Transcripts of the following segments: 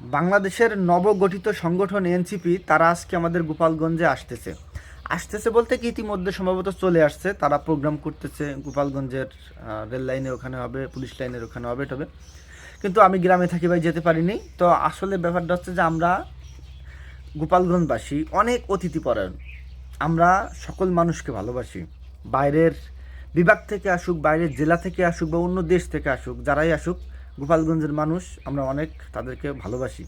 বাংলাদেশের নবগঠিত সংগঠন এনসিপি, তারা আজকে আমাদের গোপালগঞ্জে আসতেছে। আসতেছে বলতে কি ইতিমধ্যে সম্ভবত চলে আসছে। তারা প্রোগ্রাম করতেছে গোপালগঞ্জের রেল লাইনের ওখানে হবে পুলিশ লাইনের ওখানে হবে হবে। কিন্তু আমি গ্রামে থাকি ভাই, যেতে পারিনি। তো আসলে ব্যাপারটা হচ্ছে যে আমরা গোপালগঞ্জবাসী, অনেক অতিথিপরায়ণ। আমরা সকল মানুষকে ভালোবাসি। বাইরের বিভাগ থেকে আসুক, বাইরের জেলা থেকে আসুক বা অন্য দেশ থেকে আসুক, যারাই আসুক গোপালগঞ্জের মানুষ, আমরা অনেক তাদেরকে ভালোবাসি।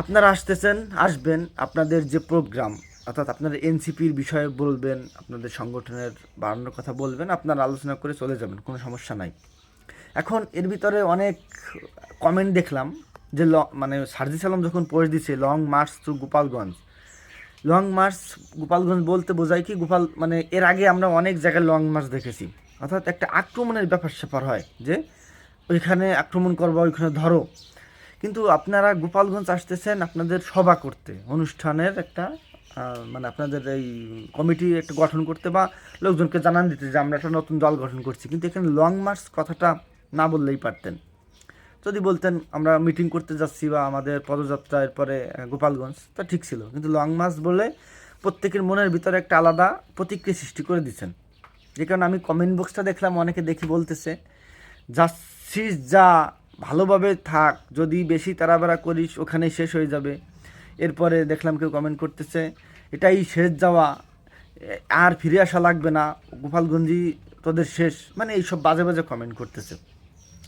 আপনারা আসতেছেন, আসবেন আপনাদের যে প্রোগ্রাম, অর্থাৎ আপনাদের এনসিপির বিষয়ে বলবেন, আপনাদের সংগঠনের বাড়ানোর কথা বলবেন, আপনারা আলোচনা করে চলে যাবেন, কোনো সমস্যা নাই। এখন এর ভিতরে অনেক কমেন্ট দেখলাম যে ল মানে সার্জি সালাম যখন পোস্ট দিছে long march to Gopalganj long march Gopalganj বলতে বোঝায় কি, গোপাল মানে এর আগে আমরা অনেক জায়গায় লং মার্চ দেখেছি। অর্থাৎ একটা আক্রমণের ব্যাপার স্যাপার হয় যে ওইখানে আক্রমণ করবা, ওইখানে ধরো। কিন্তু আপনারা গোপালগঞ্জ আসতেছেন আপনাদের সভা করতে, অনুষ্ঠানের একটা মানে আপনাদের এই কমিটি একটা গঠন করতে বা লোকজনকে জানান দিতে যে আমরা একটা নতুন দল গঠন করছি। কিন্তু এখানে লং মার্চ কথাটা না বললেই পারতেন। যদি বলতেন, আমরা মিটিং করতে যাচ্ছি বা আমাদের পদযাত্রা এরপরে গোপালগঞ্জ, তা ঠিক ছিল। কিন্তু লং মার্চ বলে প্রত্যেকের মনের ভিতরে একটা আলাদা প্রতিক্রিয়া সৃষ্টি করে দিচ্ছেন। যে কারণে আমি কমেন্ট বক্সটা দেখলাম, অনেকে দেখি বলতেছে যাচ্ছিস যা ভালোভাবে থাক, যদি বেশি তাড়াবাড়া করিস, ওখানেই শেষ হয়ে যাবে। এরপরে দেখলাম কেউ কমেন্ট করতেছে, এটাই শেষ যাওয়া। আর ফিরে আসা লাগবে না। গোপালগঞ্জই তোদের শেষ। মানে এইসব বাজে বাজে কমেন্ট করতেছে।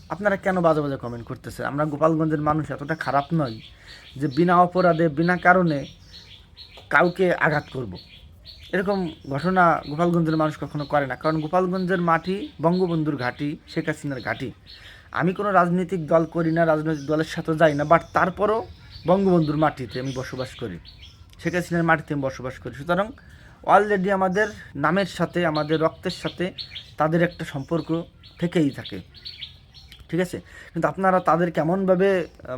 আপনারা কেন বাজে বাজে কমেন্ট করতেছে? আমরা গোপালগঞ্জের মানুষ, এতটা খারাপ নয় যে বিনা অপরাধে, বিনা কারণে কাউকে আঘাত করব। এরকম ঘটনা গোপালগঞ্জের মানুষ কখনো করে না। কারণ গোপালগঞ্জের মাটি, বঙ্গবন্ধুর ঘাঁটি, শেখ হাসিনার ঘাঁটি। আমি কোনো রাজনৈতিক দল করি না, রাজনৈতিক দলের সাথে যাই না বাট তারপরও বঙ্গবন্ধুর মাটিতে আমি বসবাস করি। শেখ হাসিনার মাটিতে আমি বসবাস করি। সুতরাং অলরেডি আমাদের নামের সাথে, আমাদের রক্তের সাথে তাদের একটা সম্পর্ক থেকেই থাকে। ঠিক আছে? কিন্তু আপনারা তাদের কেমনভাবে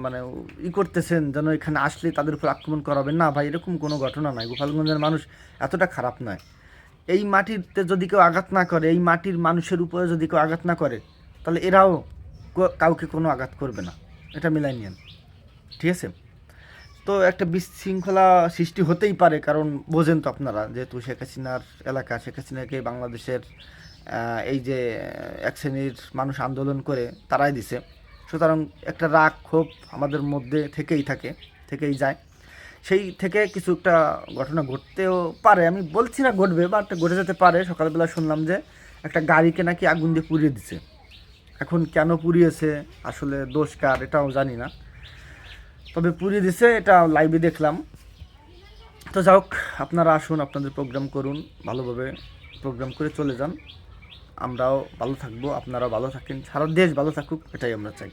মানে ই করতেছেন, যেন এখানে আসলে তাদের উপর আক্রমণ করাবেন? না ভাই, এরকম কোনো ঘটনা নয় গোপালগঞ্জের মানুষ এতটা খারাপ নয়। এই মাটিতে যদি কেউ আঘাত না করে, এই মাটির মানুষের উপরে যদি কেউ আঘাত না করে, তাহলে এরাও কাউকে কোনো আঘাত করবে না। এটা মিলাই ঠিক আছে? তো একটা বিশৃঙ্খলা সৃষ্টি হতেই পারে, কারণ বোঝেন তো আপনারা, যেহেতু শেখ হাসিনার এলাকা, শেখ হাসিনাকে বাংলাদেশের এই যে, এক শ্রেণির মানুষ আন্দোলন করে তারাই দিছে। সুতরাং একটা রাগ, ক্ষোভ আমাদের মধ্যে থেকেই থাকে, থেকেই যায়। সেই থেকে কিছু একটা ঘটনা ঘটতেও পারে। আমি বলছি না ঘটবে বাট ঘটে যেতে পারে। সকালবেলা শুনলাম যে একটা গাড়িকে নাকি আগুন দিয়ে পুড়িয়ে দিছে। এখন কেন পুড়িয়েছে, আসলে দোষ কার, এটাও জানি না। তবে পুড়িয়ে দিছে, এটা লাইভে দেখলাম। তো যাই হোক, আপনারা আসুন, আপনাদের প্রোগ্রাম করুন, ভালোভাবে প্রোগ্রাম করে চলে যান। আমরাও ভালো থাকব, আপনারাও ভালো থাকেন, সারা দেশ ভালো থাকুক, এটাই আমরা চাই।